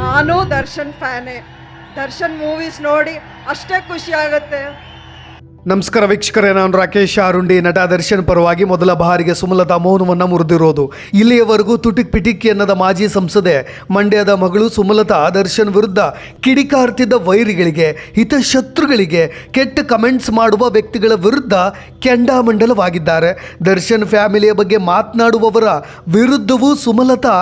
ನಾನು ದರ್ಶನ್ ಫ್ಯಾನೇ. ದರ್ಶನ್ ಮೂವೀಸ್ ನೋಡಿ ಅಷ್ಟೇ ಖುಷಿ ಆಗುತ್ತೆ. ನಮಸ್ಕಾರ ವೀಕ್ಷಕರೇ, ನಾನು ರಾಕೇಶ್ ಆರುಂಡಿ. ನಟ ದರ್ಶನ್ ಪರವಾಗಿ ಮೊದಲ ಬಾರಿಗೆ ಸುಮಲತಾ ಮೌನವನ್ನು ಮುರಿದಿರೋದು. ಇಲ್ಲಿಯವರೆಗೂ ತುಟಿಕ್ ಪಿಟಿಕ್ಕಿ ಅನ್ನದ ಮಾಜಿ ಸಂಸದೆ, ಮಂಡ್ಯದ ಮಗಳು ಸುಮಲತಾ ದರ್ಶನ್ ವಿರುದ್ಧ ಕಿಡಿಕಾರ್ತಿದ್ದ ವೈರಿಗಳಿಗೆ, ಹಿತಶತ್ರುಗಳಿಗೆ ಕೆಟ್ಟ ಕಮೆಂಟ್ಸ್ ಮಾಡುವ ವ್ಯಕ್ತಿಗಳ ವಿರುದ್ಧ ಕೆಂಡಾಮಂಡಲವಾಗಿದ್ದಾರೆ. ದರ್ಶನ್ ಫ್ಯಾಮಿಲಿಯ ಬಗ್ಗೆ ಮಾತನಾಡುವವರ ವಿರುದ್ಧವೂ ಸುಮಲತಾ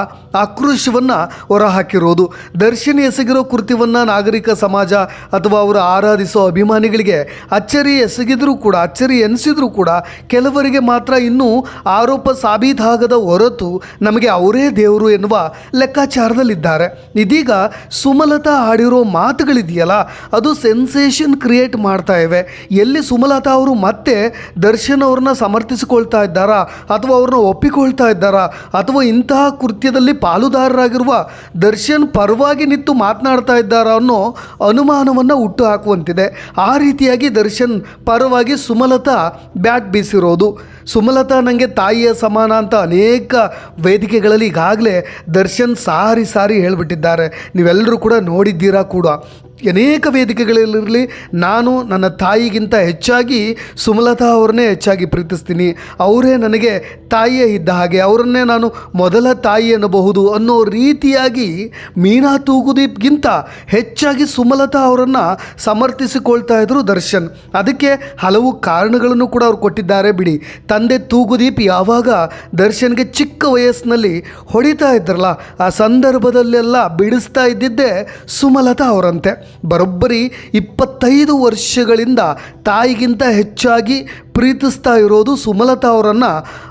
ಆಕ್ರೋಶವನ್ನು ಹೊರಹಾಕಿರೋದು. ದರ್ಶನ್ ಎಸಗಿರೋ ಕೃತ್ಯವನ್ನು ನಾಗರಿಕ ಸಮಾಜ ಅಥವಾ ಅವರು ಆರಾಧಿಸೋ ಅಭಿಮಾನಿಗಳಿಗೆ ಅಚ್ಚರಿ ಎಸಗಿದರೂ ಕೂಡ, ಅಚ್ಚರಿ ಎನಿಸಿದರೂ ಕೂಡ ಕೆಲವರಿಗೆ ಮಾತ್ರ ಇನ್ನೂ ಆರೋಪ ಸಾಬೀತಾಗದ ಹೊರತು ನಮಗೆ ಅವರೇ ದೇವರು ಎನ್ನುವ ಲೆಕ್ಕಾಚಾರದಲ್ಲಿದ್ದಾರೆ. ಇದೀಗ ಸುಮಲತಾ ಆಡಿರೋ ಮಾತುಗಳಿದೆಯಲ್ಲ, ಅದು ಸೆನ್ಸೇಷನ್ ಕ್ರಿಯೇಟ್ ಮಾಡ್ತಾ ಇವೆ. ಎಲ್ಲಿ ಸುಮಲತಾ ಅವರು ಮತ್ತೆ ದರ್ಶನ್ ಅವ್ರನ್ನ ಸಮರ್ಥಿಸಿಕೊಳ್ತಾ ಇದ್ದಾರಾ, ಅಥವಾ ಅವ್ರನ್ನ ಒಪ್ಪಿಕೊಳ್ತಾ ಇದ್ದಾರಾ, ಅಥವಾ ಇಂತಹ ಕೃತ್ಯದಲ್ಲಿ ಪಾಲುದಾರರಾಗಿರುವ ದರ್ಶನ್ ಪರವಾಗಿ ನಿಂತು ಮಾತನಾಡ್ತಾ ಇದ್ದಾರಾ ಅನ್ನೋ ಅನುಮಾನವನ್ನು ಹುಟ್ಟು ಹಾಕುವಂತಿದೆ. ಆ ರೀತಿಯಾಗಿ ದರ್ಶನ್ ಪರವಾಗಿ ಸುಮಲತಾ ಬ್ಯಾಟ್ ಬೀಸಿರೋದು. ಸುಮಲತಾ ನನಗೆ ತಾಯಿಯ ಸಮಾನ ಅಂತ ಅನೇಕ ವೇದಿಕೆಗಳಲ್ಲಿ ಈಗಾಗಲೇ ದರ್ಶನ್ ಸಾರಿ ಸಾರಿ ಹೇಳಿಬಿಟ್ಟಿದ್ದಾರೆ. ನೀವೆಲ್ಲರೂ ಕೂಡ ನೋಡಿದ್ದೀರಾ ಕೂಡ. ಅನೇಕ ವೇದಿಕೆಗಳಲ್ಲಿರಲಿ ನಾನು ನನ್ನ ತಾಯಿಗಿಂತ ಹೆಚ್ಚಾಗಿ ಸುಮಲತಾ ಅವ್ರನ್ನೇ ಹೆಚ್ಚಾಗಿ ಪ್ರೀತಿಸ್ತೀನಿ. ಅವರೇ ನನಗೆ ತಾಯಿಯೇ ಇದ್ದ ಹಾಗೆ, ಅವರನ್ನೇ ನಾನು ಮೊದಲ ತಾಯಿ ಅನ್ನಬಹುದು ಅನ್ನೋ ರೀತಿಯಾಗಿ ಮೀನಾ ತೂಗುದೀಪ್ಗಿಂತ ಹೆಚ್ಚಾಗಿ ಸುಮಲತಾ ಅವರನ್ನು ಸಮರ್ಥಿಸಿಕೊಳ್ತಾ ಇದ್ದರು ದರ್ಶನ್. ಅದಕ್ಕೆ ಹಲವು ಕಾರಣಗಳನ್ನು ಕೂಡ ಅವ್ರು ಕೊಟ್ಟಿದ್ದಾರೆ ಬಿಡಿ. ತಂದೆ ತೂಗುದೀಪ್ ಯಾವಾಗ ದರ್ಶನ್ಗೆ ಚಿಕ್ಕ ವಯಸ್ಸಿನಲ್ಲಿ ಹೊಡಿತಾ ಇದ್ರಲ್ಲ, ಆ ಸಂದರ್ಭದಲ್ಲೆಲ್ಲ ಬಿಡಿಸ್ತಾ ಇದ್ದಿದ್ದೇ ಸುಮಲತಾ ಅವರಂತೆ. ಬರೋಬ್ಬರಿ ಇಪ್ಪತ್ತೈದು ವರ್ಷಗಳಿಂದ ತಾಯಿಗಿಂತ ಹೆಚ್ಚಾಗಿ ಪ್ರೀತಿಸ್ತಾ ಇರೋದು ಸುಮಲತಾ ಅವರನ್ನು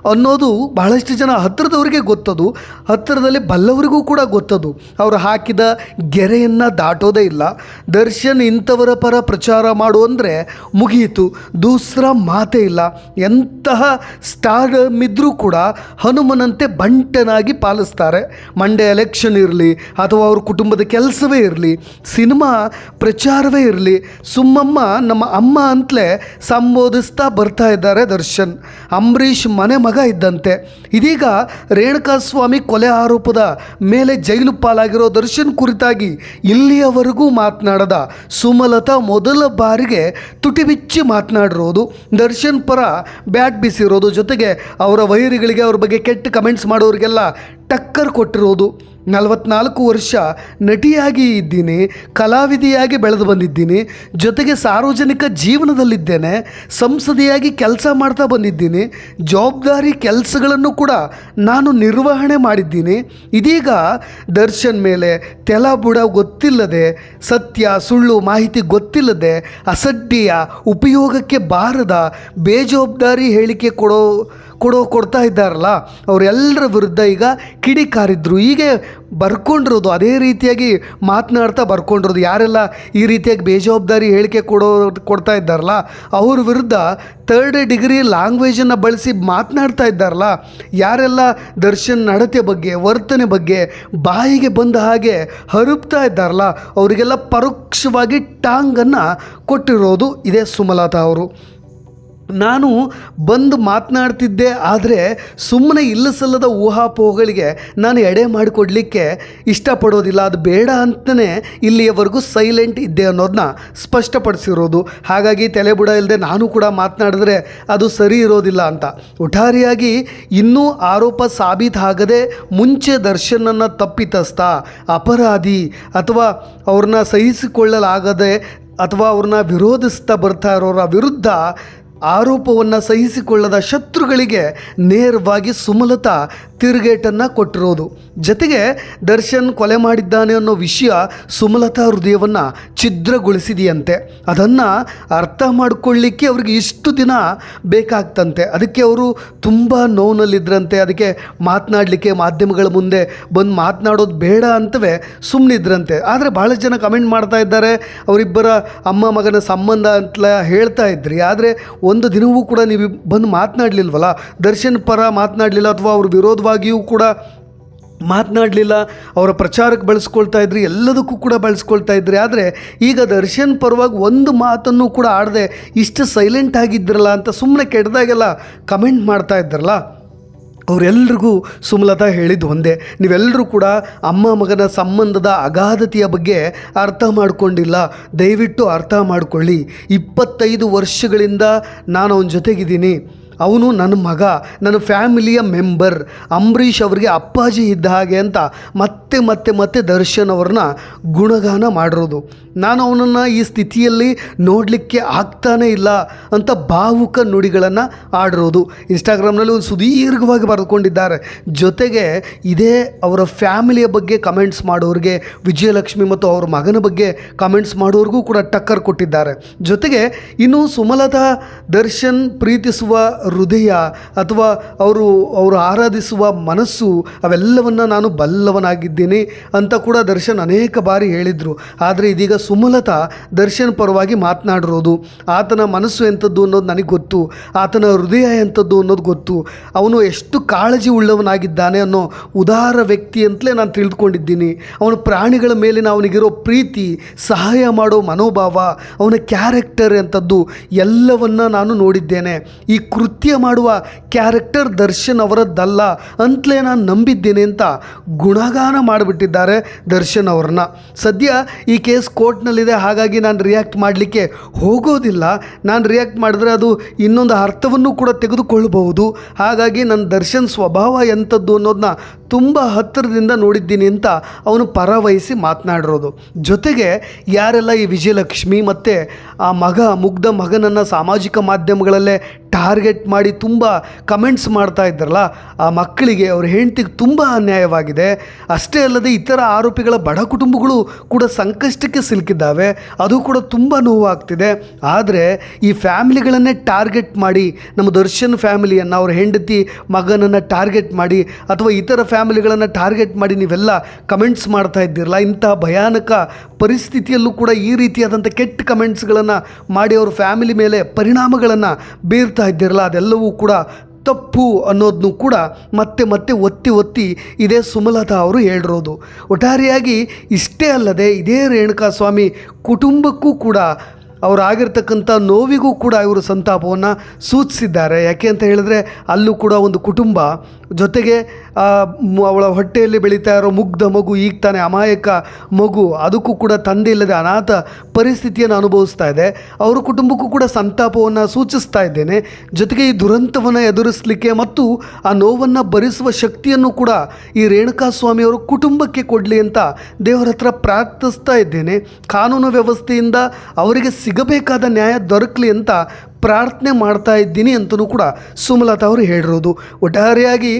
ಅನ್ನೋದು ಬಹಳಷ್ಟು ಜನ ಹತ್ತಿರದವರಿಗೆ ಗೊತ್ತದು. ಹತ್ತಿರದಲ್ಲಿ ಬಲ್ಲವರಿಗೂ ಕೂಡ ಗೊತ್ತದು. ಅವರು ಹಾಕಿದ ಗೆರೆಯನ್ನು ದಾಟೋದೇ ಇಲ್ಲ. ದರ್ಶನ್ ಇಂಥವರ ಪರ ಪ್ರಚಾರ ಮಾಡು ಅಂದರೆ ಮುಗಿಯಿತು. ದೂಸರ ಮಾತೇ ಇಲ್ಲ. ಎಂತಹ ಸ್ಟಾರ್ ಇದ್ದರೂ ಕೂಡ ಹನುಮನಂತೆ ಬಂಟನಾಗಿ ಪಾಲಿಸ್ತಾರೆ. ಮಂಡೆ ಎಲೆಕ್ಷನ್ ಇರಲಿ ಅಥವಾ ಅವ್ರ ಕುಟುಂಬದ ಕೆಲಸವೇ ಇರಲಿ, ಸಿನಿಮಾ ಪ್ರಚಾರವೇ ಇರಲಿ, ಸುಮ್ಮಮ್ಮ ನಮ್ಮ ಅಮ್ಮ ಅಂತಲೇ ಸಂಬೋಧಿಸ್ತಾ ಬರ್ತಾ ಇದ್ದಾರೆ ದರ್ಶನ್. ಅಂಬರೀಷ್ ಮನೆ ಮಗ ಇದ್ದಂತೆ. ಇದೀಗ ರೇಣುಕಾಸ್ವಾಮಿ ಕೊಲೆ ಆರೋಪದ ಮೇಲೆ ಜೈಲು ಪಾಲಾಗಿರೋ ದರ್ಶನ್ ಕುರಿತಾಗಿ ಇಲ್ಲಿಯವರೆಗೂ ಮಾತನಾಡದ ಸುಮಲತಾ ಮೊದಲ ಬಾರಿಗೆ ತುಟಿ ಬಿಚ್ಚಿ ಮಾತನಾಡಿರೋದು. ದರ್ಶನ್ ಪರ ಬ್ಯಾಟ್ ಬೀಸಿರೋದು ಜೊತೆಗೆ ಅವರ ವೈರಿಗಳಿಗೆ ಅವ್ರ ಬಗ್ಗೆ ಕೆಟ್ಟ ಕಮೆಂಟ್ಸ್ ಮಾಡೋರಿಗೆಲ್ಲ ಟಕ್ಕರ್ ಕೊಟ್ಟಿರೋದು. ನಲವತ್ನಾಲ್ಕು ವರ್ಷ ನಟಿಯಾಗಿ ಇದ್ದೀನಿ, ಕಲಾವಿದೆಯಾಗಿ ಬೆಳೆದು ಬಂದಿದ್ದೀನಿ, ಜೊತೆಗೆ ಸಾರ್ವಜನಿಕ ಜೀವನದಲ್ಲಿದ್ದೇನೆ, ಸಂಸದೆಯಾಗಿ ಕೆಲಸ ಮಾಡ್ತಾ ಬಂದಿದ್ದೀನಿ, ಜವಾಬ್ದಾರಿ ಕೆಲಸಗಳನ್ನು ಕೂಡ ನಾನು ನಿರ್ವಹಣೆ ಮಾಡಿದ್ದೀನಿ. ಇದೀಗ ದರ್ಶನ್ ಮೇಲೆ ತೆಲ ಬುಡ ಗೊತ್ತಿಲ್ಲದೆ, ಸತ್ಯ, ಸುಳ್ಳು ಮಾಹಿತಿ ಗೊತ್ತಿಲ್ಲದೆ, ಅಸಡ್ಡಿಯ ಉಪಯೋಗಕ್ಕೆ ಬಾರದ ಬೇಜವಾಬ್ದಾರಿ ಹೇಳಿಕೆ ಕೊಡೋ ಕೊಡೋ ಕೊಡ್ತಾ ಇದ್ದಾರಲ್ಲ, ಅವರೆಲ್ಲರ ವಿರುದ್ಧ ಈಗ ಕಿಡಿಕಾರಿದ್ರು ಹೀಗೆ ಬರ್ಕೊಂಡಿರೋದು, ಅದೇ ರೀತಿಯಾಗಿ ಮಾತನಾಡ್ತಾ ಬರ್ಕೊಂಡಿರೋದು. ಯಾರೆಲ್ಲ ಈ ರೀತಿಯಾಗಿ ಬೇಜವಾಬ್ದಾರಿ ಹೇಳಿಕೆ ಕೊಡೋ, ಕೊಡ್ತಾ ಇದ್ದಾರಲ್ಲ, ಅವ್ರ ವಿರುದ್ಧ ತರ್ಡ್ ಡಿಗ್ರಿ ಲ್ಯಾಂಗ್ವೇಜನ್ನು ಬಳಸಿ ಮಾತನಾಡ್ತಾ ಇದ್ದಾರಲ್ಲ, ಯಾರೆಲ್ಲ ದರ್ಶನ್ ನಡತೆ ಬಗ್ಗೆ, ವರ್ತನೆ ಬಗ್ಗೆ ಬಾಯಿಗೆ ಬಂದ ಹಾಗೆ ಹರುಪ್ತಾ ಇದ್ದಾರಲ್ಲ, ಅವರಿಗೆಲ್ಲ ಪರೋಕ್ಷವಾಗಿ ಟಾಂಗನ್ನು ಕೊಟ್ಟಿರೋದು ಇದೇ ಸುಮಲತಾ ಅವರು. ನಾನು ಬಂದು ಮಾತನಾಡ್ತಿದ್ದೆ, ಆದರೆ ಸುಮ್ಮನೆ ಇಲ್ಲಸಲ್ಲದ ಊಹಾಪೋಹಗಳಿಗೆ ನಾನು ಎಡೆ ಮಾಡಿಕೊಡ್ಲಿಕ್ಕೆ ಇಷ್ಟಪಡೋದಿಲ್ಲ. ಅದು ಬೇಡ ಅಂತಲೇ ಇಲ್ಲಿಯವರೆಗೂ ಸೈಲೆಂಟ್ ಇದ್ದೆ ಅನ್ನೋದನ್ನ ಸ್ಪಷ್ಟಪಡಿಸಿರೋದು. ಹಾಗಾಗಿ ತಲೆ ಬುಡ ಇಲ್ಲದೆ ನಾನು ಕೂಡ ಮಾತನಾಡಿದ್ರೆ ಅದು ಸರಿ ಇರೋದಿಲ್ಲ ಅಂತ. ಒಟ್ಟಾರೆಯಾಗಿ ಇನ್ನೂ ಆರೋಪ ಸಾಬೀತಾಗದೆ ಮುಂಚೆ ದರ್ಶನನ್ನು ತಪ್ಪಿತಸ್ಥ ಅಪರಾಧಿ ಅಥವಾ ಅವ್ರನ್ನ ಸಹಿಸಿಕೊಳ್ಳಲಾಗದೆ ಅಥವಾ ಅವ್ರನ್ನ ವಿರೋಧಿಸ್ತಾ ಬರ್ತಾ ಇರೋರ ವಿರುದ್ಧ ಆರೋಪವನ್ನು ಸಹಿಸಿಕೊಳ್ಳದ ಶತ್ರುಗಳಿಗೆ ನೇರವಾಗಿ ಸುಮಲತಾ ತಿರುಗೇಟನ್ನು ಕೊಟ್ಟಿರೋದು. ಜೊತೆಗೆ ದರ್ಶನ್ ಕೊಲೆ ಮಾಡಿದ್ದಾನೆ ಅನ್ನೋ ವಿಷಯ ಸುಮಲತಾ ಹೃದಯವನ್ನು ಛಿದ್ರಗೊಳಿಸಿದೆಯಂತೆ. ಅದನ್ನು ಅರ್ಥ ಮಾಡಿಕೊಳ್ಳಿಕ್ಕೆ ಅವ್ರಿಗೆ ಇಷ್ಟು ದಿನ ಬೇಕಾಗ್ತಂತೆ. ಅದಕ್ಕೆ ಅವರು ತುಂಬ ನೋವಿನಲ್ಲಿದ್ದರಂತೆ ಅದಕ್ಕೆ ಮಾತನಾಡಲಿಕ್ಕೆ ಮಾಧ್ಯಮಗಳ ಮುಂದೆ ಬಂದು ಮಾತನಾಡೋದು ಬೇಡ ಅಂತವೇ ಸುಮ್ಮನಿದ್ರಂತೆ ಆದರೆ ಭಾಳ ಜನ ಕಮೆಂಟ್ ಮಾಡ್ತಾ ಇದ್ದಾರೆ. ಅವರಿಬ್ಬರ ಅಮ್ಮ ಮಗನ ಸಂಬಂಧ ಅಂತ ಹೇಳ್ತಾ ಇದ್ರಿ. ಆದರೆ ಒಂದು ದಿನವೂ ಕೂಡ ನೀವು ಬಂದು ಮಾತನಾಡಲಿಲ್ವಲ್ಲ? ದರ್ಶನ್ ಪರ ಮಾತನಾಡಲಿಲ್ಲ ಅಥವಾ ಅವ್ರ ವಿರೋಧವಾಗಿಯೂ ಕೂಡ ಮಾತನಾಡಲಿಲ್ಲ, ಅವರ ಪ್ರಚಾರಕ್ಕೆ ಬಳಸ್ಕೊಳ್ತಾ ಇದ್ರಿ, ಎಲ್ಲದಕ್ಕೂ ಕೂಡ ಬಳಸ್ಕೊಳ್ತಾ ಇದ್ರಿ. ಆದರೆ ಈಗ ದರ್ಶನ್ ಪರವಾಗಿ ಒಂದು ಮಾತನ್ನು ಕೂಡ ಆಡದೆ ಇಷ್ಟು ಸೈಲೆಂಟ್ ಆಗಿದ್ದಿರಲ್ಲ ಅಂತ ಸುಮ್ಮನೆ ಕೆಟ್ಟದಾಗೆಲ್ಲ ಕಮೆಂಟ್ ಮಾಡ್ತಾ ಇದ್ರಲ್ಲ? ಅವರೆಲ್ರಿಗೂ ಸುಮಲತಾ ಹೇಳಿದ್ದು ಒಂದೇ. ನೀವೆಲ್ಲರೂ ಕೂಡ ಅಮ್ಮ ಮಗನ ಸಂಬಂಧದ ಅಗಾಧತೆಯ ಬಗ್ಗೆ ಅರ್ಥ ಮಾಡಿಕೊಂಡಿಲ್ಲ. ದಯವಿಟ್ಟು ಅರ್ಥ ಮಾಡಿಕೊಳ್ಳಿ. ಇಪ್ಪತ್ತೈದು ವರ್ಷಗಳಿಂದ ನಾನು ಅವನ ಜೊತೆಗಿದ್ದೀನಿ. ಅವನು ನನ್ನ ಮಗ, ನನ್ನ ಫ್ಯಾಮಿಲಿಯ ಮೆಂಬರ್. ಅಂಬರೀಷ್ ಅವರಿಗೆ ಅಪ್ಪಾಜಿ ಇದ್ದ ಹಾಗೆ ಅಂತ ಮತ್ತೆ ಮತ್ತೆ ಮತ್ತೆ ದರ್ಶನ್ ಅವ್ರನ್ನ ಗುಣಗಾನ ಮಾಡಿರೋದು. ನಾನು ಅವನನ್ನು ಈ ಸ್ಥಿತಿಯಲ್ಲಿ ನೋಡಲಿಕ್ಕೆ ಆಗ್ತಾನೇ ಇಲ್ಲ ಅಂತ ಭಾವುಕ ನುಡಿಗಳನ್ನು ಆಡಿರೋದು. ಇನ್ಸ್ಟಾಗ್ರಾಮ್ನಲ್ಲಿ ಒಂದು ಸುದೀರ್ಘವಾಗಿ ಬರೆದುಕೊಂಡಿದ್ದಾರೆ. ಜೊತೆಗೆ ಇದೇ ಅವರ ಫ್ಯಾಮಿಲಿಯ ಬಗ್ಗೆ ಕಮೆಂಟ್ಸ್ ಮಾಡೋರಿಗೆ, ವಿಜಯಲಕ್ಷ್ಮಿ ಮತ್ತು ಅವ್ರ ಮಗನ ಬಗ್ಗೆ ಕಮೆಂಟ್ಸ್ ಮಾಡೋರಿಗೂ ಕೂಡ ಟಕ್ಕರ್ ಕೊಟ್ಟಿದ್ದಾರೆ. ಜೊತೆಗೆ ಇನ್ನು ಸುಮಲತಾ, ದರ್ಶನ್ ಪ್ರೀತಿಸುವ ಹೃದಯ ಅಥವಾ ಅವರು ಅವರು ಆರಾಧಿಸುವ ಮನಸ್ಸು, ಅವೆಲ್ಲವನ್ನು ನಾನು ಬಲ್ಲವನಾಗಿದ್ದೇನೆ ಅಂತ ಕೂಡ ದರ್ಶನ್ ಅನೇಕ ಬಾರಿ ಹೇಳಿದರು. ಆದರೆ ಇದೀಗ ಸುಮಲತಾ ದರ್ಶನ್ ಪರವಾಗಿ ಮಾತನಾಡಿರೋದು. ಆತನ ಮನಸ್ಸು ಎಂಥದ್ದು ಅನ್ನೋದು ನನಗೆ ಗೊತ್ತು. ಆತನ ಹೃದಯ ಎಂಥದ್ದು ಅನ್ನೋದು ಗೊತ್ತು. ಅವನು ಎಷ್ಟು ಕಾಳಜಿ ಉಳ್ಳವನಾಗಿದ್ದಾನೆ ಅನ್ನೋ ಉದಾರ ವ್ಯಕ್ತಿ ಅಂತಲೇ ನಾನು ತಿಳಿದುಕೊಂಡಿದ್ದೀನಿ ಅವನ ಪ್ರಾಣಿಗಳ ಮೇಲಿನ ಅವನಿಗಿರೋ ಪ್ರೀತಿ, ಸಹಾಯ ಮಾಡೋ ಮನೋಭಾವ, ಅವನ ಕ್ಯಾರೆಕ್ಟರ್ ಅಂಥದ್ದು ಎಲ್ಲವನ್ನ ನಾನು ನೋಡಿದ್ದೇನೆ. ಈ ಕೃತ್ಯ ಮಾಡುವ ಕ್ಯಾರೆಕ್ಟರ್ ದರ್ಶನ್ ಅವರದ್ದಲ್ಲ ಅಂತಲೇ ನಾನು ನಂಬಿದ್ದೇನೆ ಅಂತ ಗುಣಗಾನ ಮಾಡಿಬಿಟ್ಟಿದ್ದಾರೆ ದರ್ಶನ್ ಅವ್ರನ್ನ. ಸದ್ಯ ಈ ಕೇಸ್ ಕೋರ್ಟ್ನಲ್ಲಿದೆ, ಹಾಗಾಗಿ ನಾನು ರಿಯಾಕ್ಟ್ ಮಾಡಲಿಕ್ಕೆ ಹೋಗೋದಿಲ್ಲ. ನಾನು ರಿಯಾಕ್ಟ್ ಮಾಡಿದ್ರೆ ಅದು ಇನ್ನೊಂದು ಅರ್ಥವನ್ನು ಕೂಡ ತೆಗೆದುಕೊಳ್ಳಬಹುದು. ಹಾಗಾಗಿ ನನ್ನ ದರ್ಶನ್ ಸ್ವಭಾವ ಎಂಥದ್ದು ಅನ್ನೋದನ್ನ ತುಂಬ ಹತ್ತಿರದಿಂದ ನೋಡಿದ್ದೀನಿ ಅಂತ ಅವನು ಪರವಹಿಸಿ ಮಾತನಾಡಿರೋದು. ಜೊತೆಗೆ ಯಾರೆಲ್ಲ ಈ ವಿಜಯಲಕ್ಷ್ಮಿ ಮತ್ತು ಆ ಮಗ, ಮುಗ್ಧ ಮಗನನ್ನು ಸಾಮಾಜಿಕ ಮಾಧ್ಯಮಗಳಲ್ಲೇ ಟಾರ್ಗೆಟ್ ಮಾಡಿ ತುಂಬ ಕಮೆಂಟ್ಸ್ ಮಾಡ್ತಾ ಇದ್ದಾರಲ್ಲ, ಆ ಮಕ್ಕಳಿಗೆ ಅವ್ರ ಹೆಂಡತಿಗೆ ತುಂಬ ಅನ್ಯಾಯವಾಗಿದೆ. ಅಷ್ಟೇ ಅಲ್ಲದೆ ಇತರ ಆರೋಪಿಗಳ ಬಡ ಕುಟುಂಬಗಳು ಕೂಡ ಸಂಕಷ್ಟಕ್ಕೆ ಸಿಲುಕಿದ್ದಾವೆ. ಅದು ಕೂಡ ತುಂಬ ನೋವಾಗ್ತಿದೆ. ಆದರೆ ಈ ಫ್ಯಾಮಿಲಿಗಳನ್ನೇ ಟಾರ್ಗೆಟ್ ಮಾಡಿ, ನಮ್ಮ ದರ್ಶನ್ ಫ್ಯಾಮಿಲಿಯನ್ನು, ಅವ್ರ ಹೆಂಡತಿ ಮಗನನ್ನು ಟಾರ್ಗೆಟ್ ಮಾಡಿ, ಅಥವಾ ಇತರ ಫ್ಯಾಮಿಲಿಗಳನ್ನು ಟಾರ್ಗೆಟ್ ಮಾಡಿ ನೀವೆಲ್ಲ ಕಮೆಂಟ್ಸ್ ಮಾಡ್ತಾ ಇದ್ದೀರಲ್ಲ, ಇಂತಹ ಭಯಾನಕ ಪರಿಸ್ಥಿತಿಯಲ್ಲೂ ಕೂಡ ಈ ರೀತಿಯಾದಂಥ ಕೆಟ್ಟ ಕಮೆಂಟ್ಸ್ಗಳನ್ನು ಮಾಡಿ ಅವ್ರ ಫ್ಯಾಮಿಲಿ ಮೇಲೆ ಪರಿಣಾಮಗಳನ್ನು ಬೀರ್ತಾ ಇದ್ದೀರಲ್ಲ, ಅದೆಲ್ಲವೂ ಕೂಡ ತಪ್ಪು ಅನ್ನೋದನ್ನು ಕೂಡ ಮತ್ತೆ ಮತ್ತೆ ಒತ್ತಿ ಒತ್ತಿ ಇದೇ ಸುಮಲತಾ ಅವರು ಹೇಳಿರೋದು. ಒಟ್ಟಾರೆಯಾಗಿ ಇಷ್ಟೇ ಅಲ್ಲದೆ ಇದೇ ರೇಣುಕಾ ಸ್ವಾಮಿ ಕುಟುಂಬಕ್ಕೂ ಕೂಡ ಅವರಾಗಿರ್ತಕ್ಕಂಥ ನೋವಿಗೂ ಕೂಡ ಇವರು ಸಂತಾಪವನ್ನು ಸೂಚಿಸಿದ್ದಾರೆ. ಯಾಕೆ ಅಂತ ಹೇಳಿದ್ರೆ ಅಲ್ಲೂ ಕೂಡ ಒಂದು ಕುಟುಂಬ ಜೊತೆಗೆ ಅವಳ ಹೊಟ್ಟೆಯಲ್ಲಿ ಬೆಳೀತಾ ಇರೋ ಮುಗ್ಧ ಮಗು ಈಗ ತಾನೇ ಅಮಾಯಕ ಮಗು, ಅದಕ್ಕೂ ಕೂಡ ತಂದೆ ಇಲ್ಲದೆ ಅನಾಥ ಪರಿಸ್ಥಿತಿಯನ್ನು ಅನುಭವಿಸ್ತಾ ಇದೆ. ಅವರ ಕುಟುಂಬಕ್ಕೂ ಕೂಡ ಸಂತಾಪವನ್ನು ಸೂಚಿಸ್ತಾ ಇದ್ದೇನೆ. ಜೊತೆಗೆ ಈ ದುರಂತವನ್ನು ಎದುರಿಸಲಿಕ್ಕೆ ಮತ್ತು ಆ ನೋವನ್ನು ಭರಿಸುವ ಶಕ್ತಿಯನ್ನು ಕೂಡ ಈ ರೇಣುಕಾ ಸ್ವಾಮಿಯವರು ಕುಟುಂಬಕ್ಕೆ ಕೊಡಲಿ ಅಂತ ದೇವರ ಹತ್ರ ಪ್ರಾರ್ಥಿಸ್ತಾ ಇದ್ದೇನೆ. ಕಾನೂನು ವ್ಯವಸ್ಥೆಯಿಂದ ಅವರಿಗೆ ಸಿಗಬೇಕಾದ ನ್ಯಾಯ ದೊರಕಲಿ ಅಂತ ಪ್ರಾರ್ಥನೆ ಮಾಡ್ತಾ ಇದ್ದೀನಿ ಅಂತಲೂ ಕೂಡ ಸುಮಲತಾ ಅವರು ಹೇಳಿರೋದು. ಒಟ್ಟಾರೆಯಾಗಿ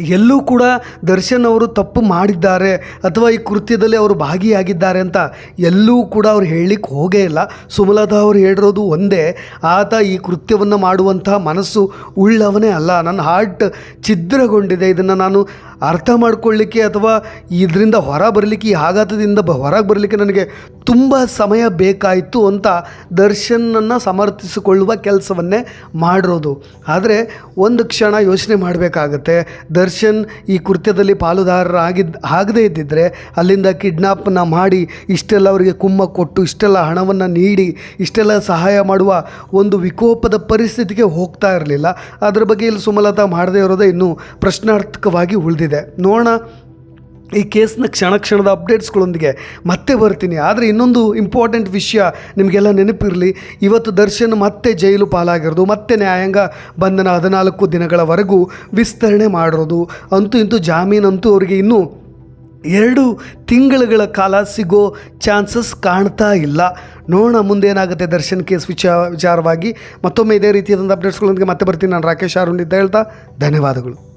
ಎಲ್ಲೂ ಕೂಡ ದರ್ಶನ್ ಅವರು ತಪ್ಪು ಮಾಡಿದ್ದಾರೆ ಅಥವಾ ಈ ಕೃತ್ಯದಲ್ಲಿ ಅವರು ಭಾಗಿಯಾಗಿದ್ದಾರೆ ಅಂತ ಎಲ್ಲೂ ಕೂಡ ಅವ್ರು ಹೇಳಲಿಕ್ಕೆ ಹೋಗೇ ಇಲ್ಲ. ಸುಮಲತಾ ಅವರು ಹೇಳಿರೋದು ಒಂದೇ, ಆತ ಈ ಕೃತ್ಯವನ್ನು ಮಾಡುವಂತಹ ಮನಸ್ಸು ಉಳ್ಳವನೇ ಅಲ್ಲ. ನನ್ನ ಹಾರ್ಟ್ ಛಿದ್ರಗೊಂಡಿದೆ. ಇದನ್ನು ನಾನು ಅರ್ಥ ಮಾಡ್ಕೊಳ್ಳಿಕ್ಕೆ ಅಥವಾ ಇದರಿಂದ ಹೊರ ಬರಲಿಕ್ಕೆ, ಈ ಆಘಾತದಿಂದ ಬ, ಹೊರಗೆ ಬರಲಿಕ್ಕೆ ನನಗೆ ತುಂಬ ಸಮಯ ಬೇಕಾಯಿತು ಅಂತ ದರ್ಶನನ್ನು ಸಮರ್ಥಿಸಿಕೊಳ್ಳುವ ಕೆಲಸವನ್ನೇ ಮಾಡಿರೋದು. ಆದರೆ ಒಂದು ಕ್ಷಣ ಯೋಚನೆ ಮಾಡಬೇಕಾಗತ್ತೆ. ದರ್ಶನ್ ಈ ಕೃತ್ಯದಲ್ಲಿ ಪಾಲುದಾರರಾಗಿದ್ದ ಆಗದೇ ಇದ್ದಿದ್ದರೆ ಅಲ್ಲಿಂದ ಕಿಡ್ನಾಪನ್ನು ಮಾಡಿ ಇಷ್ಟೆಲ್ಲ ಅವರಿಗೆ ಕುಮ್ಮ ಕೊಟ್ಟು, ಇಷ್ಟೆಲ್ಲ ಹಣವನ್ನು ನೀಡಿ, ಇಷ್ಟೆಲ್ಲ ಸಹಾಯ ಮಾಡುವ ಒಂದು ವಿಕೋಪದ ಪರಿಸ್ಥಿತಿಗೆ ಹೋಗ್ತಾ ಇರಲಿಲ್ಲ. ಅದರ ಬಗ್ಗೆ ಇಲ್ಲಿ ಸುಮಲತಾ ಮಾಡದೇ ಇರೋದೇ ಇನ್ನೂ ಪ್ರಶ್ನಾರ್ಥಕವಾಗಿ ಉಳಿದಿದೆ. ನೋಡೋಣ ಈ ಕೇಸ್ನ ಕ್ಷಣ ಕ್ಷಣದ ಅಪ್ಡೇಟ್ಸ್ಗಳೊಂದಿಗೆ ಮತ್ತೆ ಬರ್ತೀನಿ. ಆದರೆ ಇನ್ನೊಂದು ಇಂಪಾರ್ಟೆಂಟ್ ವಿಷಯ ನಿಮಗೆಲ್ಲ ನೆನಪಿರಲಿ. ಇವತ್ತು ದರ್ಶನ್ ಮತ್ತೆ ಜೈಲು ಪಾಲಾಗಿರೋದು, ಮತ್ತೆ ನ್ಯಾಯಾಂಗ ಬಂಧನ ಹದಿನಾಲ್ಕು ದಿನಗಳವರೆಗೂ ವಿಸ್ತರಣೆ ಮಾಡಿರೋದು. ಅಂತೂ ಇಂತೂ ಜಾಮೀನಂತೂ ಅವರಿಗೆ ಇನ್ನೂ ಎರಡು ತಿಂಗಳುಗಳ ಕಾಲ ಸಿಗೋ ಚಾನ್ಸಸ್ ಕಾಣ್ತಾ ಇಲ್ಲ. ನೋಡೋಣ ಮುಂದೇನಾಗುತ್ತೆ ದರ್ಶನ್ ಕೇಸ್ ವಿಚಾರ, ವಿಚಾರವಾಗಿ. ಮತ್ತೊಮ್ಮೆ ಇದೇ ರೀತಿಯಾದಂಥ ಅಪ್ಡೇಟ್ಸ್ಗಳೊಂದಿಗೆ ಮತ್ತೆ ಬರ್ತೀನಿ. ನಾನು ರಾಕೇಶ್ ಅರುಣ್ ಇದ್ದ ಹೇಳ್ತಾ ಧನ್ಯವಾದಗಳು.